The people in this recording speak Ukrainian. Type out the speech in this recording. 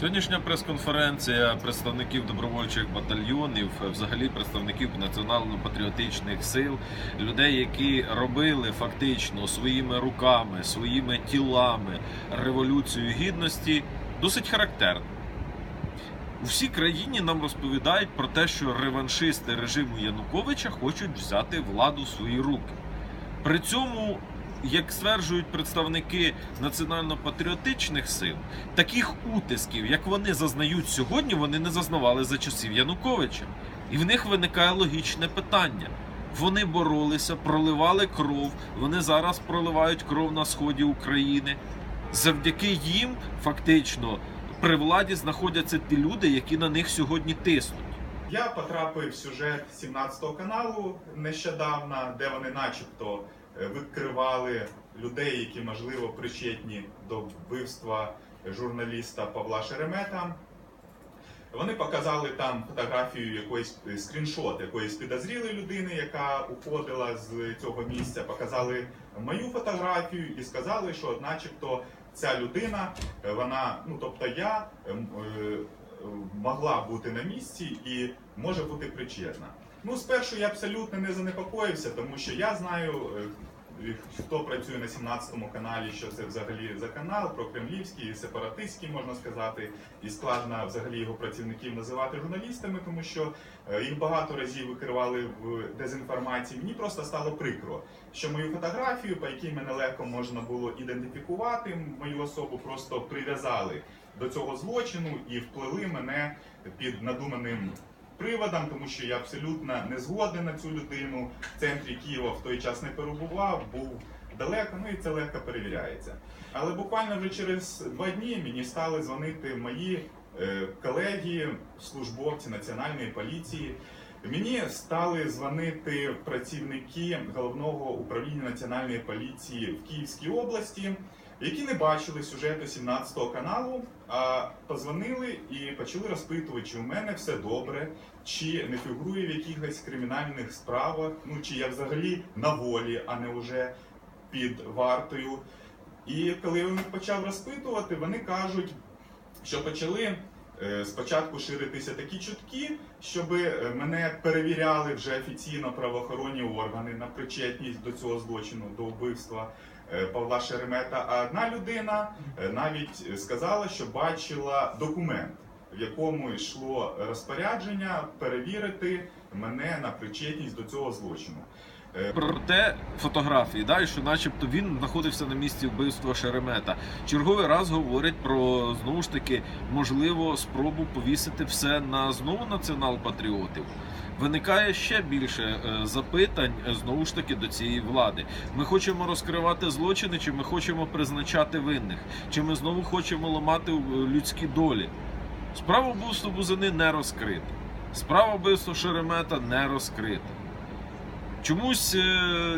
Сьогоднішня прес-конференція представників добровольчих батальйонів, е, взагалі представників національно-патріотичних сил, людей, які робили фактично своїми руками, своїми тілами революцію гідності, досить характерна. У всій країні нам розповідають про те, що реваншисти режиму Януковича хочуть взяти владу в свої руки. При цьому, як стверджують представники національно-патріотичних сил, таких утисків, як вони зазнають сьогодні, вони не зазнавали за часів Януковича. І в них виникає логічне питання. Вони боролися, проливали кров. Вони зараз проливають кров на сході України. Завдяки їм, фактично, при владі знаходяться ті люди, які на них сьогодні тиснуть. Я потрапив в сюжет 17 каналу нещодавно, де вони начебто викривали людей, які можливо причетні до вбивства журналіста Павла Шеремета. Вони показали там фотографію якоїсь е, скріншот якоїсь підозрілої людини, яка уходила з цього місця. Показали мою фотографію і сказали, що, начебто, ця людина, е, вона, ну тобто я е, могла бути на місці і може бути причетна. Ну, спершу я абсолютно не занепокоївся, тому що я знаю, е, хто працює на 17 каналі, що це взагалі за канал, прокремлівський, сепаратистський, можна сказати, і складно взагалі його працівників називати журналістами, тому що е, їх багато разів викривали в дезінформації. Мені просто стало прикро, що мою фотографію, по якій мене легко можна було ідентифікувати, мою особу просто прив'язали до цього злочину і вплили мене під надуманим приводом, тому що я абсолютно не згоден на цю людину. В центрі Києва в той час не перебував, був далеко, ну і це легко перевіряється. Але буквально вже через два дні мені стали дзвонити мої е, колеги, службовці національної поліції. Мені стали дзвонити працівники головного управління національної поліції в Київській області, які не бачили сюжету 17 каналу, а позвонили і почали розпитувати, чи у мене все добре, чи не фігурую в якихось кримінальних справах, ну чи я взагалі на волі, а не вже під вартою. І коли я почав розпитувати, вони кажуть, що почали спочатку ширитися такі чутки, щоб е, мене перевіряли вже офіційно правоохоронні органи на причетність до цього злочину, до вбивства е, Павла Шеремета. А одна людина е, навіть сказала, що бачила документ, в якому йшло розпорядження перевірити мене на причетність до цього злочину. Е, Проте фотографії, да, що начебто він знаходився на місці вбивства Шеремета. Черговий раз говорять про знову ж таки можливо спробу повісити все на знову націонал-патріотів. Виникає ще більше е, запитань е, знову ж таки до цієї влади. Ми хочемо розкривати злочини, чи ми хочемо призначати винних, чи ми знову хочемо ламати людські долі. Справа вбивства Бузини не розкрита. Справа вбивства Шеремета не розкрита. Чомусь е,